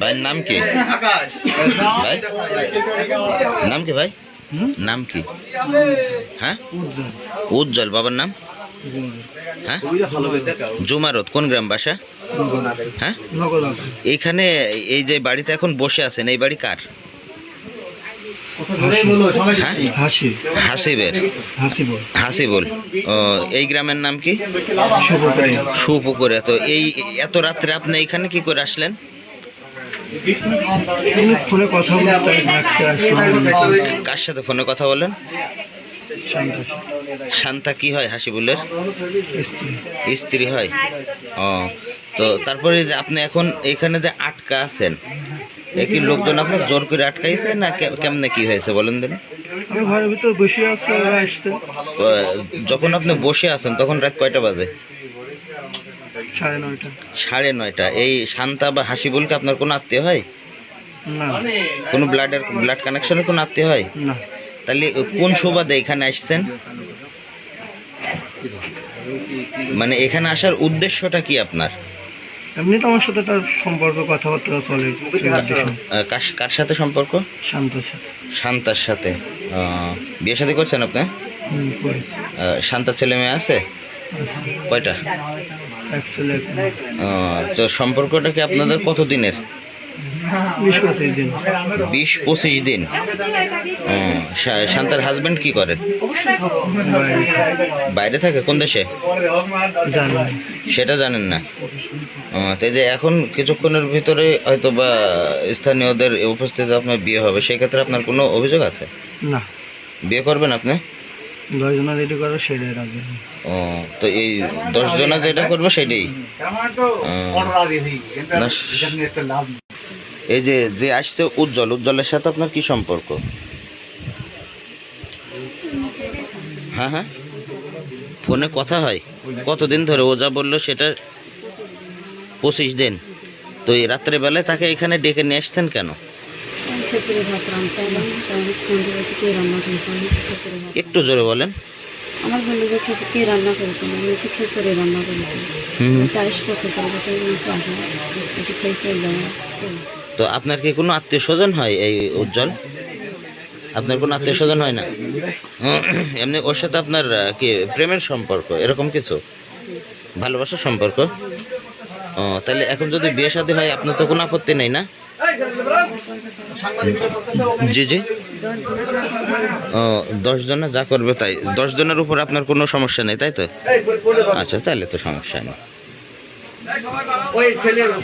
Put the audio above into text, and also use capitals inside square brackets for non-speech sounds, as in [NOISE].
ভাইয়ের নাম কি? ভাই? নাম কি ভাই? নাম কি? হ্যাঁ? উজ্জ্বল। বাবার নাম? হ্যাঁ? জুমারত কোন গ্রাম বাসা হ্যাঁ? এইখানে এই যে বাড়িতে এখন বসে আছেন এই বাড়ি কার? হাসিবের। হাসিবুল এই গ্রামের নাম কি? সুপুকুরে। তো এই এত রাত্রে আপনি এখানে কি করে আসলেন? ফোনে কথা কার সাথে ফোনে কথা বলেন শান্তা। কি হয় হাসিবুলের? স্ত্রী হয়। ও তো তারপরে যে আপনি এখন এখানে যে আটকা আছেন কি লোকজন আপনার জোর করে আটকাইছে না কেমনে কি হয়েছে বলেন দিন? আমি ঘরের ভিতর বসে আছে আসছে। যখন আপনি বসে আছেন তখন রাত কয়টা বাজে? সাড়ে নয়টা। সাড়ে নয়টা। এই শান্তা বা হাসি হাসিবুলকে আপনার কোনো আত্মীয় হয়? না। কোনো ব্লাডের ব্লাড কানেকশনের কোনো আত্মীয় হয়? না। তাহলে কোন সুবাদে এখানে আসছেন? মানে এখানে আসার উদ্দেশ্যটা কি আপনার? এমনি তো আমার সাথে তার সম্পর্ক কথাবার্তা চলে আহ, কার- কার সাথে সম্পর্ক? শান্ত সাথে। শান্তার সাথে। আহ, বিয়ে শাদী করছেন আপনি? হুম করেছি। আহ, শান্তার ছেলে মেয়ে আছে? কয়টা? অ্যাকচুয়ালি আহ, তো সম্পর্কটা কি আপনাদের কত দিনের বিশ পঁচিশ দিন। দিন। শান্তার হাজবেন্ড কি করেন? বাইরে থাকে কোন দেশে? সেটা জানেন না। ও, তো এই যে এখন কিছুক্ষণের ভিতরে হয়তো বা স্থানীয়দের উপস্থিতিতে আপনার বিয়ে হবে সেই ক্ষেত্রে আপনার কোনো অভিযোগ আছে? না। বিয়ে করবেন আপনি? দশজনা রেডি করো সেটাই রাখবে ও তো এই দশ জনা যেটা করবে সেটাই? না, এই যে যে আসছে উজ্জ্বল উজ্জ্বলের সাথে আপনার কি সম্পর্ক? হ্যাঁ হ্যাঁ। ফোনে কথা হয়। কতদিন ধরে ও যা বলল সেটা পঁচিশ দিন। তো এই রাত্রেবেলায় তাকে এখানে ডেকে নিয়ে আসছেন কেন? একটু জোরে বলেন। আমার বলল যে খিচুড়ি কে রান্না করেছে? আমি বলছি খিচুড়ি রান্না করেছে দেওয়া। তো আপনার কি কোনো আত্মীয় স্বজন হয় এই উজ্জ্বল? আপনার কোনো আত্মীয় স্বজন হয় না? [CLEARS THROAT] এমনি ওর সাথে আপনার কি প্রেমের সম্পর্ক, এরকম কিছু? ভালোবাসার সম্পর্ক? ও, তাহলে এখন যদি বিয়ে শাদী হয়, আপনার তো কোনো আপত্তি নেই না? জি জি। ও, দশ জনে যা করবে তাই, দশ জনের উপর আপনার কোনো সমস্যা নেই, তাই তো? আচ্ছা তাহলে তো সমস্যা নেই।